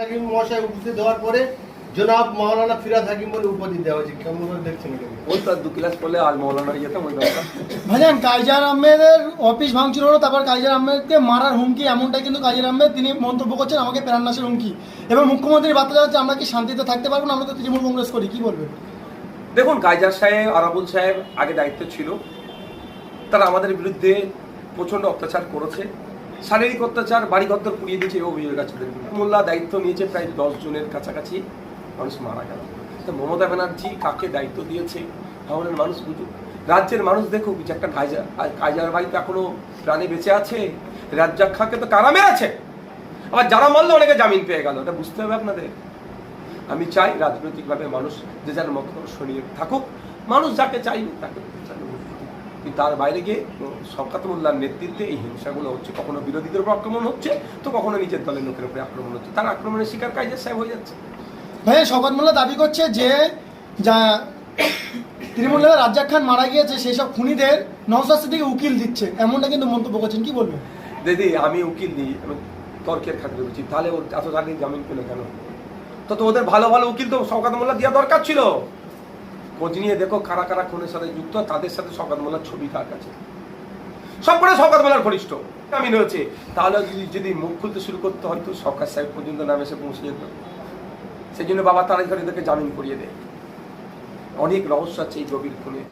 হাকিম মহাশয় উপস্থিত হওয়ার পরে জনাব মাওলানা ফিরাজ হাকিম বলে উপাধি দেওয়া হয়েছে। কেমন করে দেখছেন? ওই তো দু ক্লাস পড়লে আজ মৌলানা যেতাম ওই ভাইজান কাইজার আহমেদের অফিস ভাঙচুর হলো তারপর কাইজার আহমেদকে মারার হুমকি এমনটাই কিন্তু কাইজার আহমেদ তিনি মন্তব্য করছেন আমাকে প্রাণনাশের হুমকি। এবং মুখ্যমন্ত্রী বার্তা যাচ্ছে আমরা কি শান্তিতে থাকতে পারব না? আমরা তো তৃণমূল কংগ্রেস করি কি বলবেন? দেখুন কাইজার সাহেব আরাবুল সাহেব আগে দায়িত্ব ছিল। তারা আমাদের বিরুদ্ধে প্রচণ্ড অত্যাচার করেছে। শারীরিক অত্যাচার বাড়ি ঘর পুড়িয়ে দিয়েছে এই অভিযোগ আছে মোল্লা দায়িত্ব নিয়েছে প্রায় দশ জনের কাছাকাছি মানুষ মারা গেল। তো মমতা ব্যানার্জি কাকে দায়িত্ব দিয়েছে? ভাবলেন মানুষ বুঝুক। রাজ্যের মানুষ দেখুক যে একটা কাইজার কাইজার বাড়িতে এখনও প্রাণে বেঁচে আছে। রাজ্জাক খাকে তো কারা মেরেছে? আবার যারা মারলো, অনেকে জামিন পেয়ে গেল। এটা বুঝতে হবে আপনাদের। আমি চাই রাজনৈতিকভাবে মানুষ যে যার মত শরীরে থাকুক, মানুষ যাকে চাইবে তাকে। কিন্তু তার বাইরে গিয়ে শওকাত মোল্লার নেতৃত্বে এই হিংসাগুলো হচ্ছে কখনো বিরোধীদের উপর আক্রমণ হচ্ছে তো কখনো নিজের দলের লোকের উপরে আক্রমণ হচ্ছে। তার আক্রমণের শিকার কাজের সাহেব হয়ে যাচ্ছে। ভাইয়া শওকত মোল্লা দাবি করছে যে যা তৃণমূল নেতা রাজ্জাক খান মারা গিয়েছে সেই সব খুনিদের নওসাদ সিদ্দিকে উকিল দিচ্ছে। এমনটা কিন্তু মন্তব্য করছেন কি বলবেন? দিদি আমি উকিল দিই আমি তর্কের খাতিরে উচিত তাহলে ওর এত তাড়াতাড়ি জামিন পেল কেন? তো তো ওদের ভালো ভালো উকিল তো শওকাত মোল্লা দেওয়া দরকার ছিল। খোঁজ নিয়ে দেখো কারা কারা খুনের সাথে যুক্ত, তাদের সাথে সকাল মোল্লার ছবি কার কাছে। সব করে শওকাত মোল্লার ঘনিষ্ঠ জামিন রয়েছে। তাহলে যদি যদি মুখ খুলতে শুরু করতে হয়তো সকাল সাহেব পর্যন্ত নামে এসে পৌঁছে যেত। সেই জন্য বাবা তারা এদেরকে জামিন করিয়ে দেয়। অনেক রহস্য আছে এই গভীর খুনে।